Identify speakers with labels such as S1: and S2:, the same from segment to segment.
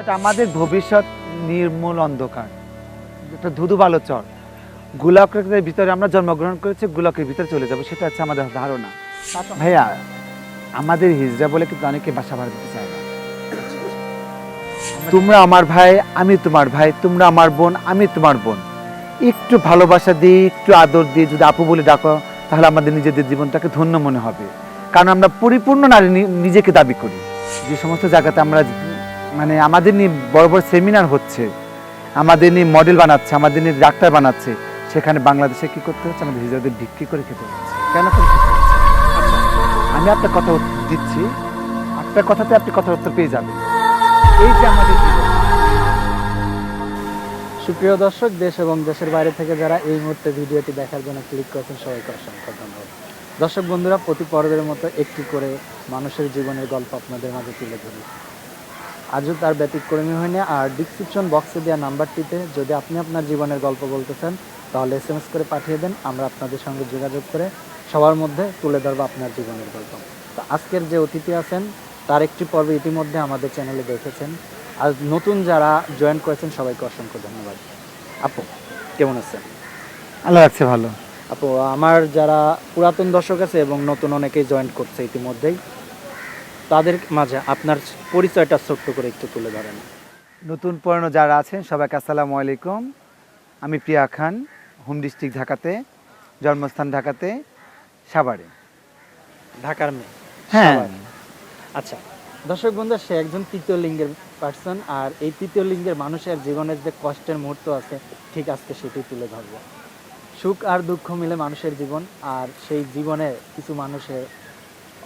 S1: এটা আমাদের ভবিষ্যৎ নির্মূল অন্ধকার। একটা ধুধু বালো চর। গোলকের ভিতরে আমরা জন্মগ্রহণ করেছি, গোলকের ভিতরে চলে যাব, সেটা হচ্ছে আমাদের ধারণা। ভাইয়া, আমাদের হিজড়া বলে কিন্তু অনেকে বাসা ভাড়া দিতে চায় না। তোমরা আমার ভাই, আমি তোমার ভাই, তোমরা আমার বোন, আমি তোমার বোন। একটু ভালোবাসা দিয়ে, একটু আদর দিয়ে যদি আপু বলে ডাকো, তাহলে আমাদের নিজেদের জীবনটাকে ধন্য মনে হবে। কারণ আমরা পরিপূর্ণ নারী নিজেকে দাবি করি। যে সমস্ত জায়গাতে আমরা মানে আমাদের নিয়ে বড় বড় সেমিনার হচ্ছে আমাদের নিয়ে মডেল বানাচ্ছে আমাদের নিয়ে ডাক্তার বানাচ্ছে সেখানে বাংলাদেশে কি করতে হচ্ছে? আমাদের হিজড়াদের বিক্রি করে খেতে হচ্ছে। কেন আচ্ছা, আমি আপনার কথা দিচ্ছি। আপনার কথাতে আপনি কথার উত্তর পেয়ে যাবেন। এই যে আমাদের
S2: সুপ্রিয় দর্শক দেশ এবং দেশের বাইরে থেকে যারা এই মুহূর্তে ভিডিওটি দেখার জন্য ক্লিক করেছেন সবাইকে অসংখ্য ধন্যবাদ। দর্শক বন্ধুরা প্রতি পর্বের মতো একটি করে মানুষের জীবনের গল্প আপনাদের মাঝে তুলে ধরি। আজও তার ব্যতিক্রমী হয়নি আর ডিসক্রিপশন বক্সে দেওয়া নাম্বারটিতে যদি আপনি আপনার জীবনের গল্প বলতে চান তাহলে এস এম এস করে পাঠিয়ে দেন আমরা আপনাদের সঙ্গে যোগাযোগ করে সবার মধ্যে তুলে ধরবো আপনার জীবনের গল্প। তো আজকের যে অতিথি আছেন তার একটি পর্ব ইতিমধ্যে আমাদের চ্যানেলে দেখেছেন। আর নতুন যারা জয়েন করেছেন সবাইকে অসংখ্য ধন্যবাদ। আপু কেমন আছেন?
S1: আল্লাহ রাখছে ভালো।
S2: আপু আমার যারা পুরাতন দর্শক আছে এবং নতুন অনেকেই জয়েন করছে ইতিমধ্যেই তাদের মাঝে আপনার পরিচয়টা ছোট্ট করে একটু তুলে ধরেন।
S1: নতুন পুরনো যারা আছেন সবাইকে আসসালামু আলাইকুম। আমি প্রিয়া খান হোম ডিস্ট্রিক্ট ঢাকাতে জন্মস্থান ঢাকাতে সাভারে।
S2: ঢাকার মেয়ে।
S1: হ্যাঁ।
S2: আচ্ছা দর্শক বন্ধু সে একজন তৃতীয় লিঙ্গের পার্সন আর এই তৃতীয় লিঙ্গের মানুষের জীবনের যে কষ্টের মুহূর্ত আছে ঠিক আজকে সেটি তুলে ধরব। সুখ আর দুঃখ মিলে মানুষের জীবন আর সেই জীবনে কিছু মানুষের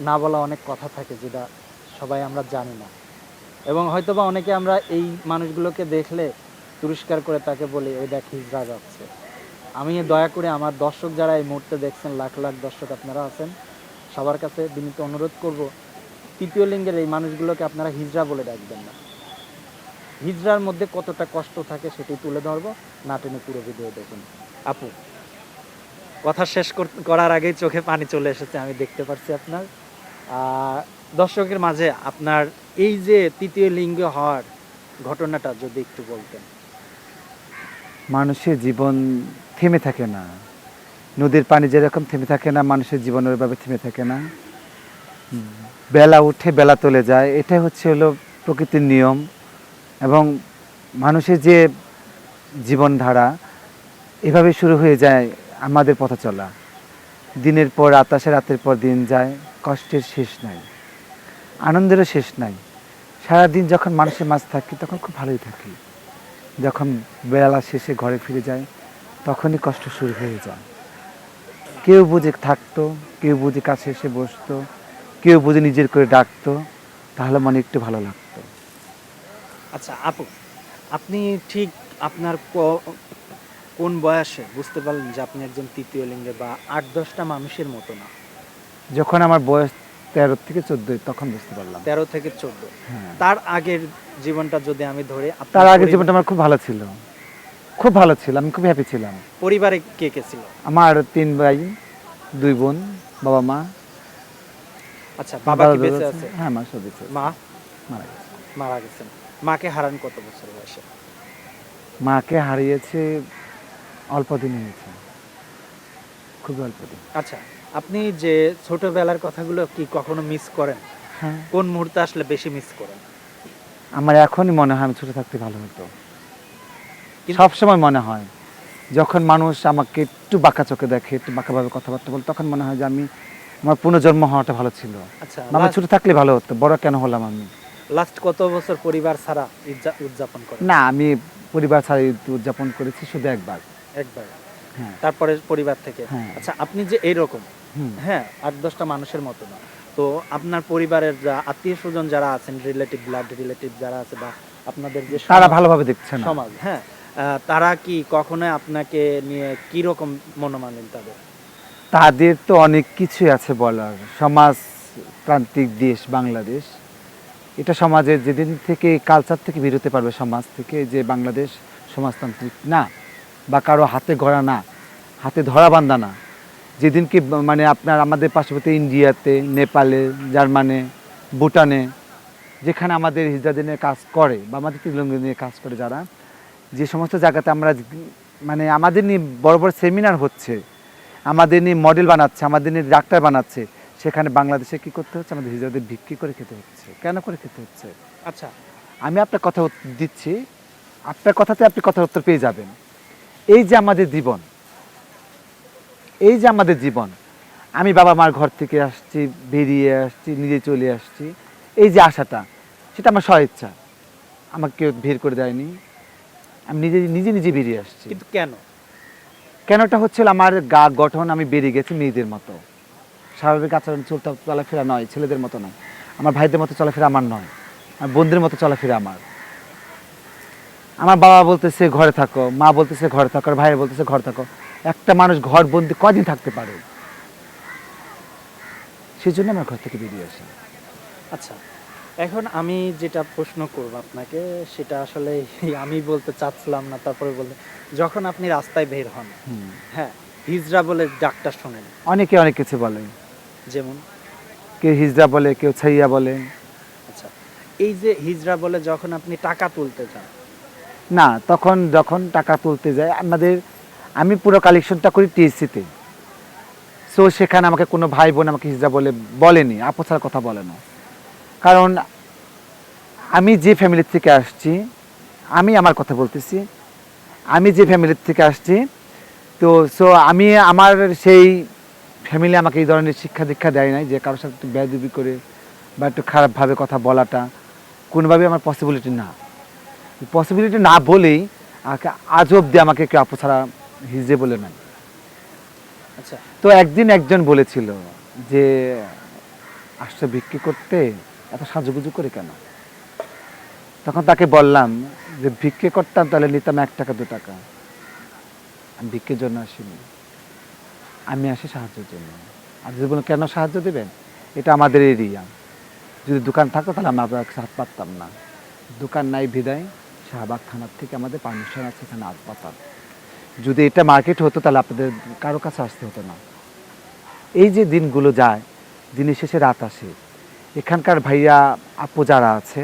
S2: না বলা অনেক কথা থাকে যেটা সবাই আমরা জানি না। এবং হয়তোবা অনেকে আমরা এই মানুষগুলোকে দেখলে তুরস্কার করে তাকে বলি, ওই দেখ, হিজড়া যাচ্ছে। আমি দয়া করে আমার দর্শক যারা এই মুহূর্তে দেখছেন, লাখ লাখ দর্শক আপনারা আছেন, সবার কাছে বিনীত অনুরোধ করব, তৃতীয় লিঙ্গের এই মানুষগুলোকে আপনারা হিজড়া বলে ডাকবেন না। হিজড়ার মধ্যে কতটা কষ্ট থাকে সেটি তুলে ধরবো, না টেনে পুরো ভিডিও দেখুন। আপু, কথা শেষ কর- করার আগেই চোখে পানি চলে এসেছে, আমি দেখতে পাচ্ছি আপনার। দর্শকের মাঝে আপনার এই যে তৃতীয় লিঙ্গ হওয়ার ঘটনাটা যদি একটু বলতেন।
S1: মানুষের জীবন থেমে থাকে না। নদীর পানি যেরকম থেমে থাকে না, মানুষের জীবন ওইভাবে থেমে থাকে না। বেলা উঠে বেলা চলে যায়, এটাই হচ্ছে হলো প্রকৃতির নিয়ম। এবং মানুষের যে জীবনধারা, এভাবে শুরু হয়ে যায় আমাদের পথ চলা। দিনের পর রাত আসে রাতের পর দিন যায়। কষ্টের শেষ নাই, আনন্দেরও শেষ নাই। সারাদিন যখন মানুষের মাঝ থাকি, তখন খুব ভালোই থাকি। যখন বেলা শেষে ঘরে ফিরে যায় তখনই কষ্ট শুরু হয়ে যায়। কেউ বুঝে থাকতো, কেউ বুঝে কাছে এসে বসতো, কেউ বুঝে নিজের করে ডাকতো, তাহলে মনে একটু ভালো লাগতো।
S2: আচ্ছা আপু, আপনি ঠিক আপনার কোন বয়সে বুঝতে পারলেন যে আপনি একজন তৃতীয় লিঙ্গে বা আট দশটা মানুষের মতো না?
S1: যখন আমার বয়স তেরো থেকে চোদ্দ তখন বুঝতে পারলাম।
S2: তেরো থেকে চোদ্দ
S1: হ্যাঁ।
S2: তার আগের জীবনটা যদি আমি ধরে
S1: তার আগের জীবনটা আমার খুব ভালো ছিল। খুব ভালো ছিল আমি খুব হ্যাপি ছিলাম।
S2: পরিবারে কে কে ছিল?
S1: আমার তিন ভাই দুই বোন বাবা মা।
S2: আচ্ছা বাবা কি বেঁচে আছে?
S1: হ্যাঁ মা সব বেঁচে
S2: মা?
S1: মারা গেছে।
S2: মারা গেছেন। মাকে হারান কত বছর বয়সে?
S1: মাকে হারিয়েছে অল্প দিন হয়েছে খুবই অল্প দিন।
S2: আচ্ছা আপনি যে ছোটবেলার কথাগুলো কি কখনো মিস করেন?
S1: হ্যাঁ।
S2: কোন মুহূর্তে আসলে বেশি মিস করেন?
S1: আমার এখনই মনে হয় আমি ছোট থাকতে ভালো হতো।
S2: কিন্তু-
S1: সব সময় মনে হয় যখন মানুষ আমাকে একটু বাঁকা চোখে দেখে একটু বাঁকাভাবে কথাবার্তা বলে তখন মনে হয় যে আমি আমার পুনর্জন্ম হওয়াটা ভালো ছিল।
S2: আচ্ছা
S1: আমার ছোট থাকলে ভালো হতো বড় কেন হলাম আমি?
S2: লাস্ট কত বছর পরিবার ছাড়া উদযাপন করেন?
S1: না আমি পরিবার ছাড়া ঈদ উদযাপন করেছি শুধু একবার।
S2: একবার।
S1: হ্যাঁ।
S2: তারপরে পরিবার থেকে?
S1: হ্যাঁ।
S2: আচ্ছা আপনি যে এইরকম। হ্যাঁ আট দশটা মানুষের মতো না। তো আপনার পরিবারের আত্মীয় স্বজন যারা আছেন রিলেটিভ ব্লাড রিলেটিভ যারা আছে বা আপনাদের যে
S1: তারা ভালোভাবে দেখছে না।
S2: সমাজ হ্যাঁ তারা কি কখনো আপনাকে নিয়ে কি রকম মনোমালিন তাদের?
S1: তাদের তো অনেক কিছু আছে বলার। সমাজতান্ত্রিক দেশ বাংলাদেশ। এটা সমাজের যেদিন থেকে কালচার থেকে বেরোতে পারবে সমাজ থেকে যে বাংলাদেশ সমাজতান্ত্রিক না বা কারও হাতে গড়া না হাতে ধরা বান্ধা না যেদিনকে ব- মানে আপনার আমাদের পার্শ্ববর্তী ইন্ডিয়াতে নেপালে জার্মানে ভুটানে যেখানে আমাদের হিজড়াদের নিয়ে কাজ করে বা আমাদের তিলঙ্গ নিয়ে কাজ করে যারা যে সমস্ত জায়গাতে আমরা মানে আমাদের নিয়ে বড় বড় সেমিনার হচ্ছে আমাদের নিয়ে মডেল বানাচ্ছে আমাদের নিয়ে ডাক্তার বানাচ্ছে সেখানে বাংলাদেশে কি করতে হচ্ছে? আমাদের হিজড়াদের বিক্রি করে খেতে হচ্ছে। কেন করে খেতে হচ্ছে?
S2: আচ্ছা।
S1: আমি আপনার কথা দিচ্ছি আপনার কথাতে আপনি কথার উত্তর পেয়ে যাবেন। এই যে আমাদের জীবন এই যে আমাদের জীবন আমি বাবা মার ঘর থেকে আসছি বেরিয়ে আসছি নিজে চলে আসছি এই যে আশাটা সেটা আমার স্বইচ্ছা। আমাকে কেউ ভিড় করে দেয়নি। আমি নিজে নিজে নিজে বেরিয়ে আসছি।
S2: কিন্তু কেন?
S1: কেনটা হচ্ছিল আমার গা গঠন আমি বেরিয়ে গেছি মেয়েদের মতো। স্বাভাবিক আচরণ চলতে চলাফেরা নয় ছেলেদের মতো নয়। আমার ভাইদের মতো চলাফেরা আমার নয় আমার বোনদের মতো চলাফেরা আমার। আমার বাবা বলতেছে ঘরে থাকো। মা বলতেছে ঘরে থাকো। আর ভাইয়ের বলতেছে ঘরে থাকো। একটা মানুষ ঘর বন্দি কদিন থাকতে পারে? সেই জন্য আমার ঘর থেকে বেরিয়ে আসি।
S2: আচ্ছা এখন আমি যেটা প্রশ্ন করব আপনাকে সেটা আসলে আমি বলতে চাচ্ছিলাম না তারপরে বলতে যখন আপনি রাস্তায় বের হন হ্যাঁ হিজরা বলে ডাকটা শোনেন।
S1: অনেকে অনেক কিছু বলে।
S2: যেমন?
S1: কেউ হিজরা বলে কেউ ছাইয়া বলে।
S2: আচ্ছা এই যে হিজরা বলে যখন আপনি টাকা তুলতে যান।
S1: না তখন যখন টাকা তুলতে যায় আমাদের আমি পুরো কালেকশনটা করি টিএসসিতে সো সেখানে আমাকে কোনো ভাই বোন আমাকে হিজড়া বলে, বলেনি আপোছার কথা বলে না। কারণ আমি যে ফ্যামিলির থেকে আসছি, আমি আমার কথা বলতেছি। আমি যে ফ্যামিলির থেকে আসছি, তো সো আমি আমার সেই ফ্যামিলি আমাকে এই ধরনের শিক্ষা দীক্ষা দেয় নাই যে কারোর সাথে একটু বেয়াদবি করে বা একটু খারাপভাবে কথা বলাটা কোনোভাবে আমার পসিবিলিটি না। পসিবিলিটি না বলেই আমাকে আজ অব্দি আমাকে কেউ আপু ছাড়া হিজে বলে নেন
S2: আচ্ছা।
S1: তো একদিন একজন বলেছিল যে আসছে বিক্রি করতে এত সাজুগুজু করে কেন? তখন তাকে বললাম যে বিক্রি করতাম তাহলে নিতাম এক টাকা দু টাকা। আমি বিক্রির জন্য আসিনি। আমি আসি সাহায্যের জন্য। আর যদি বলেন কেন সাহায্য দেবেন? এটা আমাদের এরিয়া। যদি দোকান থাকতো তাহলে আমরা আপনার হাত পাততাম না। দোকান নাই বিদায়। শাহবাগ থানার থেকে আমাদের পারমিশন আছে এখানে হাত পাতার যদি এটা মার্কেট হতো, তাহলে আপনাদের কারও কাছে আসতে হতো না। এই যে দিনগুলো যায়, দিনের শেষে রাত আসে, এখানকার ভাইয়া, আপু যারা আছে,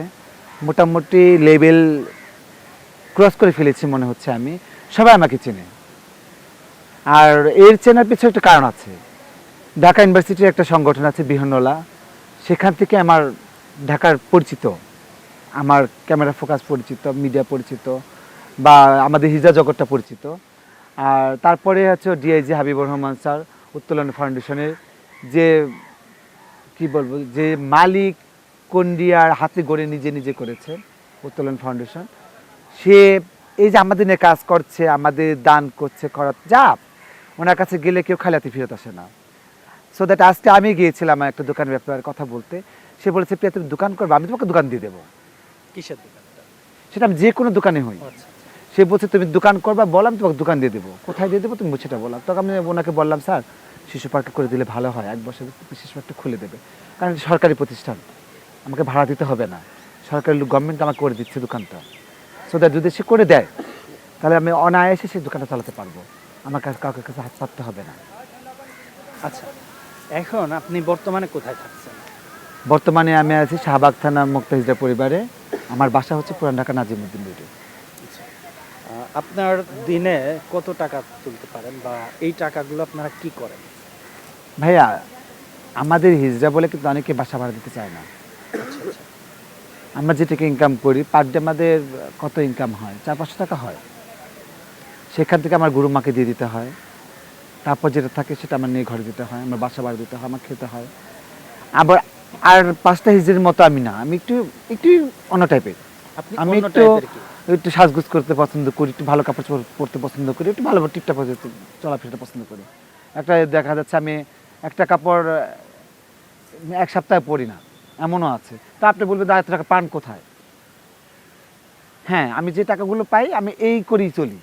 S1: মোটামুটি লেভেল ক্রস করে ফেলেছি মনে হচ্ছে আমি, সবাই আমাকে চেনে। আর এর চেনার পিছনে একটা কারণ আছে। ঢাকা ইউনিভার্সিটির একটা সংগঠন আছে, বিহনলা, সেখান থেকে আমার ঢাকার পরিচিত, আমার ক্যামেরা ফোকাস পরিচিত মিডিয়া পরিচিত, বা আমাদের হিজা জগৎটা পরিচিত আর তারপরে হচ্ছে ডিআইজি হাবিবুর রহমান স্যার উত্তোলন ফাউন্ডেশনের যে কি বলব যে মালিক কন্ডিয়ার হাতে গড়ে নিজে নিজে করেছে উত্তোলন ফাউন্ডেশন সে এই যে আমাদের নিয়ে কাজ করছে আমাদের দান করছে খরচ যা ওনার কাছে গেলে কেউ খালাতে ফেরত আসে না। সো দ্যাট আজকে আমি গিয়েছিলাম একটা দোকান ব্যাপারে কথা বলতে সে বলেছে প্রিয়া তুমি দোকান করবে আমি তোমাকে দোকান দিয়ে দেবো।
S2: কিসের দোকানটা
S1: সেটা আমি যে কোনো দোকানে হই।
S2: আচ্ছা।
S1: সে বলছে তুমি দোকান করবা বললাম তোমাকে দোকান দিয়ে দেবো। কোথায় দিয়ে দেবো? তুমি সেটা বললাম তখন আমি ওনাকে বললাম স্যার শিশু পার্কে করে দিলে ভালো হয় এক বছর শিশু পার্কটা খুলে দেবে। কারণ সরকারি প্রতিষ্ঠান আমাকে ভাড়া দিতে হবে না। সরকারি গভর্নমেন্ট আমাকে করে দিচ্ছে দোকানটা। সো দ্যাট যদি সে করে দেয় তাহলে আমি অনায়াসে সেই দোকানটা চালাতে পারব। আমার কাছে কাউকে কাছে হাত পাততে হবে না।
S2: আচ্ছা এখন আপনি বর্তমানে কোথায় থাকছেন?
S1: বর্তমানে আমি আছি শাহবাগ থানা মুক্তাহিজা পরিবারে। আমার বাসা হচ্ছে পুরান ঢাকা নাজিমুদ্দিন রোডে।
S2: আপনার দিনে কত টাকা তুলতে পারেন বা এই টাকাগুলো আপনারা কি করেন?
S1: ভাইয়া আমাদের হিজড়া বলে কিন্তু অনেকে বাসা ভাড়া দিতে চায় না।
S2: আচ্ছা আচ্ছা।
S1: আমরা যেটাকে ইনকাম করি পার ডে আমাদের কত ইনকাম হয়? চার পাঁচশো টাকা হয়। সেখান থেকে আমার গুরু মাকে দিয়ে দিতে হয়। তারপর যেটা থাকে সেটা আমার নিয়ে ঘরে দিতে হয় আমার বাসা ভাড়া দিতে হয় আমার খেতে হয়। আবার আর পাঁচটা হিজড়ির মতো আমি না আমি একটু একটু অন্য টাইপের আমি একটু একটু সাজগুজ করতে পছন্দ করি একটু ভালো কাপড় চোপড় পরতে পছন্দ করি একটু ভালো টিপটা চলাফেরাটা পছন্দ করি। একটা দেখা যাচ্ছে আমি একটা কাপড় এক সপ্তাহে পরি না এমনও আছে। তা আপনি বলবেন দাঁড়াতে টাকা পান কোথায়? হ্যাঁ আমি যে টাকাগুলো পাই আমি এই করেই চলি।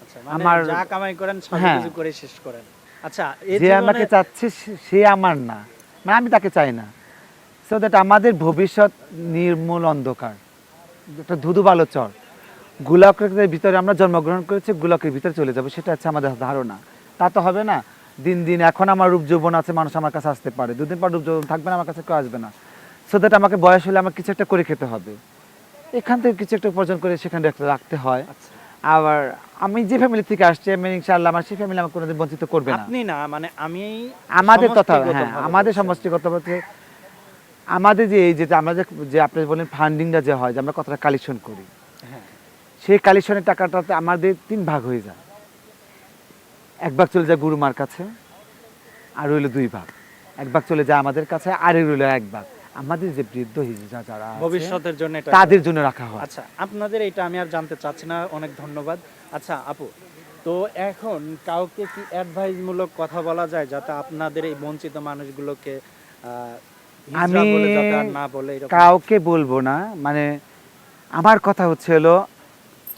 S2: আচ্ছা মানে
S1: আমার-
S2: যা কামাই করেন সব
S1: হ্যাঁ।
S2: কিছু করে শেষ করেন। আচ্ছা
S1: যে আমাকে চাচ্ছে সে- সে আমার না। মানে আমি তাকে চাই না। সো দ্যাট আমাদের ভবিষ্যৎ নির্মূল অন্ধকার। একটা ধুধু বালো চর। গোলকের ভিতরে আমরা জন্মগ্রহণ করেছি গোলকের ভিতরে চলে যাব সেটা হচ্ছে আমাদের ধারণা। তা তো হবে না। দিন দিন এখন আমার রূপ যৌবন আছে মানুষ আমার কাছে আসতে পারে। দুদিন পর রূপ যৌবন থাকবে না আমার কাছে কেউ আসবে না। সো দ্যাট আমাকে বয়স হলে আমার কিছু একটা করে খেতে হবে। এখান থেকে কিছু একটা উপার্জন করে সেখানে একটা রাখতে হয়।
S2: আচ্ছা।
S1: আবার আমি যে ফ্যামিলি থেকে আসছি আমি ইনশাআল্লাহ আমার সেই ফ্যামিলি আমাকে কোনোদিন বঞ্চিত করবে না।
S2: আপনি না মানে আমি
S1: আমাদের তথা হ্যাঁ আমাদের। সমষ্টিগত বলতে আমাদের যে এই যে আমরা যে আপনি বলেন ফান্ডিংটা যে হয় যে আমরা কতটা কালেকশন করি। সেই কালেকশনের টাকাটাতে আমাদের তিন ভাগ হয়ে যায়। এক ভাগ চলে যায় গুরুমার কাছে আর রইল দুই ভাগ। এক ভাগ চলে যায় আমাদের কাছে আর রইল এক ভাগ। আমাদের যে বৃদ্ধ হিজড়া যারা
S2: ভবিষ্যতের জন্য
S1: তাদের জন্য রাখা হয়।
S2: আচ্ছা আপনাদের এটা আমি আর জানতে চাচ্ছি না অনেক ধন্যবাদ। আচ্ছা আপু তো এখন কাউকে কি অ্যাডভাইস মূলক কথা বলা যায় যাতে আপনাদের এই বঞ্চিত মানুষগুলোকে
S1: আমি
S2: না বলে
S1: কাউকে বলব না। মানে আমার কথা হচ্ছে হলো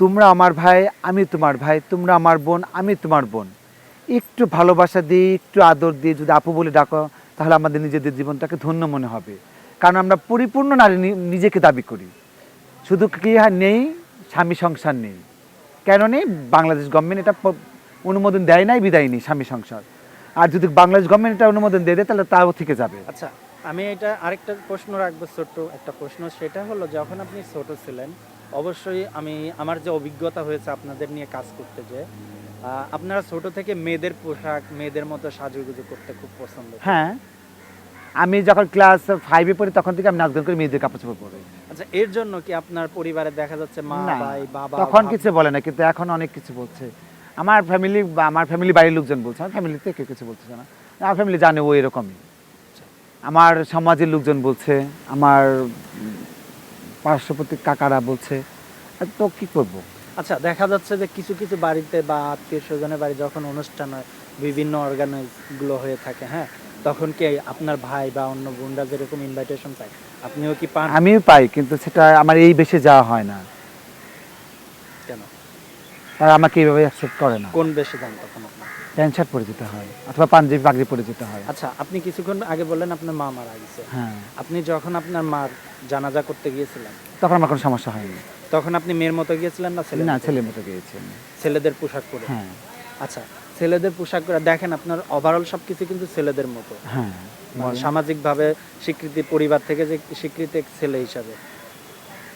S1: তোমরা আমার ভাই, আমি তোমার ভাই, তোমরা আমার বোন, আমি তোমার বোন। একটু ভালোবাসা দিয়ে, একটু আদর দিয়ে যদি আপু বলে ডাকো, তাহলে আমাদের নিজেদের জীবনটাকে ধন্য মনে হবে। কারণ আমরা পরিপূর্ণ নারী নিজেকে দাবি করি। শুধু কি হয় নেই, স্বামী সংসার নেই। কেন নেই? বাংলাদেশ গভর্নমেন্ট এটা অনুমোদন দেয় নাই, বিদায় নেই স্বামী সংসার। আর যদি বাংলাদেশ গভর্নমেন্ট এটা অনুমোদন দিয়ে দেয়, তাহলে তাও থেকে যাবে।
S2: আচ্ছা আমি এটা আরেকটা প্রশ্ন রাখব ছোট্ট একটা প্রশ্ন। সেটা হলো, যখন আপনি ছোট ছিলেন অবশ্যই আমি আমার যে অভিজ্ঞতা হয়েছে আপনাদের নিয়ে কাজ করতে যে আপনারা ছোট থেকে মেয়েদের পোশাক মেয়েদের মতো সাজুগুজু করতে খুব পছন্দ
S1: হ্যাঁ। আমি যখন ক্লাস ফাইভে পড়ি তখন থেকে আমি নাচ গান করে মেয়েদের কাপড় চোপড় পরি।
S2: আচ্ছা এর জন্য কি আপনার পরিবারে দেখা যাচ্ছে মা ভাই বাবা
S1: তখন কিছু বলে না কিন্তু এখন অনেক কিছু বলছে। আমার ফ্যামিলি আমার ফ্যামিলি বাড়ির লোকজন বলছে আমার ফ্যামিলিতে কেউ কিছু বলছে না। আমার ফ্যামিলি জানে ও এরকমই। আমার সমাজের লোকজন বলছে আমার পার্শ্ববর্তী কাকারা বলছে তো কি করব?
S2: আচ্ছা দেখা যাচ্ছে যে কিছু কিছু বাড়িতে বা আত্মীয় স্বজনের বাড়ি যখন অনুষ্ঠান হয় বিভিন্ন অর্গানাইজগুলো হয়ে থাকে হ্যাঁ? তখন কি আপনার ভাই বা অন্য বোনরা যেরকম ইনভাইটেশন পায় আপনিও কি পান?
S1: আমিও পাই কিন্তু সেটা আমার এই বেশে যাওয়া হয় না।
S2: কেন?
S1: তারা আমাকে এইভাবে অ্যাকসেপ্ট করে না।
S2: কোন বেশি যান তখন
S1: প্যান্ট শার্ট পরে যেতে হয় অথবা পাঞ্জাবি পাগড়ি পরে যেতে হয়।
S2: আচ্ছা আপনি কিছুক্ষণ আগে বললেন আপনার মা মারা গেছে।
S1: হ্যাঁ।
S2: আপনি যখন আপনার মার জানাজা করতে গিয়েছিলেন?
S1: তখন আমার কোনো সমস্যা হয়নি।
S2: তখন আপনি মেয়ের মতো গিয়েছিলেন না ছেলে
S1: না ছেলের মতো গিয়েছি আমি।
S2: ছেলেদের পোশাক পরে?
S1: হ্যাঁ।
S2: আচ্ছা ছেলেদের পোশাক পরে দেখেন আপনার ওভারঅল সবকিছু কিন্তু ছেলেদের মতো।
S1: হ্যাঁ।
S2: মানে। সামাজিকভাবে স্বীকৃতি পরিবার থেকে যে স্বীকৃতি এক ছেলে হিসাবে।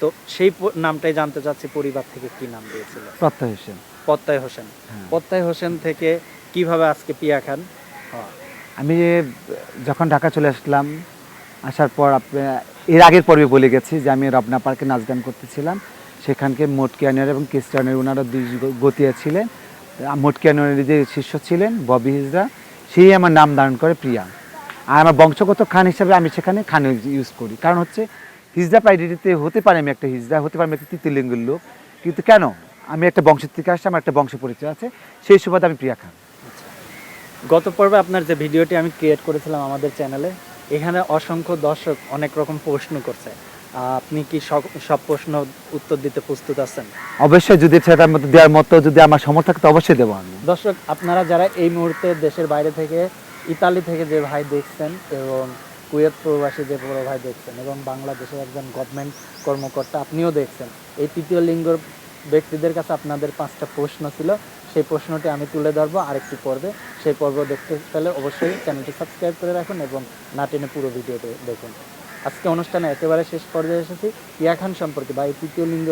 S2: তো সেই প- নামটাই জানতে চাচ্ছি পরিবার থেকে কি নাম দিয়েছিল?
S1: প্রত্যয় হোসেন।
S2: পত্তায় হোসেন।
S1: হ্যাঁ।
S2: পত্তায় হোসেন থেকে কীভাবে আজকে পিয়া খান?
S1: আমি যখন ঢাকা চলে আসলাম, আসার পর এর আগের পর্বে বলে গেছি যে আমি রবনা পার্কে নাচ গান করতেছিলাম। সেখানকে মোটকিয়ানের এবং কিস্টানের ওনারা দুই গতিয়া ছিলেন। মোটকিয়ানের যে শিষ্য ছিলেন, ববি হিজরা, সেই আমার নাম ধারণ করে প্রিয়া। আর আমার বংশগত খান হিসাবে আমি সেখানে খান ইউজ করি। কারণ হচ্ছে হিজড়া আইডেন্টিতে হতে পারে আমি একটা হিজড়া হতে পারে আমি একটা তৃতীয় লিঙ্গের লোক। কিন্তু কেন? আমি একটা বংশের থেকে আসছি, আমার একটা বংশ পরিচয় আছে। সেই সুবাদে আমি প্রিয়া খান।
S2: গত পর্বে আপনার যে ভিডিওটি আমি ক্রিয়েট করেছিলাম আমাদের চ্যানেলে এখানে অসংখ্য দর্শক অনেক রকম প্রশ্ন করছে। আপনি কি সব সব প্রশ্ন উত্তর দিতে প্রস্তুত আছেন?
S1: অবশ্যই যদি সেটার মতো দেওয়ার মতো যদি আমার সমর্থ থাকে অবশ্যই দেবো আমি।
S2: দর্শক আপনারা যারা এই মুহূর্তে দেশের বাইরে থেকে ইতালি থেকে যে ভাই দেখছেন এবং কুয়েত প্রবাসী যে বড় ভাই দেখছেন এবং বাংলাদেশের একজন গভর্নমেন্ট কর্মকর্তা আপনিও দেখছেন এই তৃতীয় লিঙ্গর ব্যক্তিদের কাছে আপনাদের পাঁচটা প্রশ্ন ছিল, সেই প্রশ্নটি আমি তুলে ধরবো আরেকটি পর্বে। সেই পর্ব দেখতে পেলে অবশ্যই চ্যানেলটি সাবস্ক্রাইব করে রাখুন এবং না টেনে পুরো ভিডিওটি দেখুন। আজকে অনুষ্ঠানে একেবারে শেষ পর্যায়ে এসেছি। ইয়া খান সম্পর্কে বা এই তৃতীয় লিঙ্গ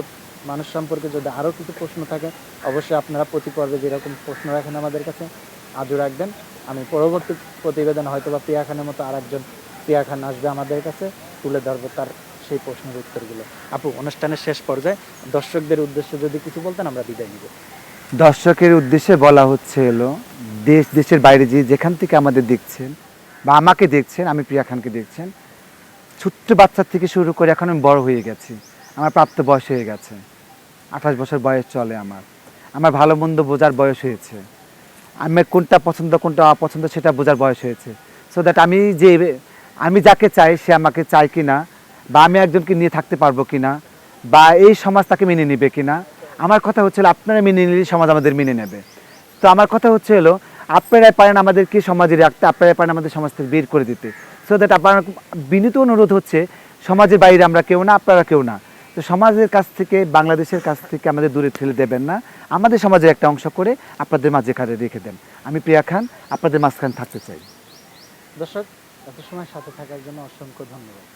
S2: মানুষ সম্পর্কে যদি আরও কিছু প্রশ্ন থাকে, অবশ্যই আপনারা প্রতি পর্বে যেরকম প্রশ্ন রাখেন আমাদের কাছে, আজও রাখবেন। আমি পরবর্তী প্রতিবেদন হয়তো বা প্রিয়া খানের মতো আর একজন প্রিয়া খান আসবে আমাদের কাছে, তুলে ধরবো তার সেই প্রশ্নের উত্তরগুলো। আপু, অনুষ্ঠানের শেষ পর্যায়ে দর্শকদের উদ্দেশ্যে যদি কিছু বলতেন, আমরা বিদায় নিব।
S1: দর্শকের উদ্দেশ্যে বলা হচ্ছে এলো, দেশ, দেশের বাইরে যে যেখান থেকে আমাদের দেখছেন বা আমাকে দেখছেন, আমি প্রিয়া খানকে দেখছেন, ছোট্ট বাচ্চার থেকে শুরু করে এখন আমি বড় হয়ে গেছি। আমার প্রাপ্ত বয়স হয়ে গেছে। আঠাশ বছর বয়স চলে আমার। আমার ভালো মন্দ বোঝার বয়স হয়েছে। আমার কোনটা পছন্দ, কোনটা অপছন্দ সেটা বোঝার বয়স হয়েছে। সো দ্যাট আমি যে, আমি যাকে চাই সে আমাকে চায় কি না বা আমি একজনকে নিয়ে থাকতে পারব কি না বা এই সমাজ তাকে মেনে নেবে কি না আমার কথা হচ্ছে আপনারা মেনে নিলে সমাজ আমাদের মেনে নেবে। তো আমার কথা হচ্ছে হলো আপনারাই পারেন আমাদেরকে সমাজে রাখতে আপনারাই পারেন আমাদের সমাজ থেকে বের করে দিতে। সো দ্যাট আপনার বিনীত অনুরোধ হচ্ছে, সমাজের বাইরে আমরা কেউ না, আপনারা কেউ না। তো সমাজের কাছ থেকে, বাংলাদেশের কাছ থেকে আমাদের দূরে ঠেলে দেবেন না। আমাদের সমাজের একটা অংশ করে আপনাদের মাঝে রেখে দেন। আমি প্রিয়া খান, আপনাদের মাঝখানে থাকতে চাই।
S2: দর্শক, এত সময় সাথে থাকার জন্য অসংখ্য ধন্যবাদ।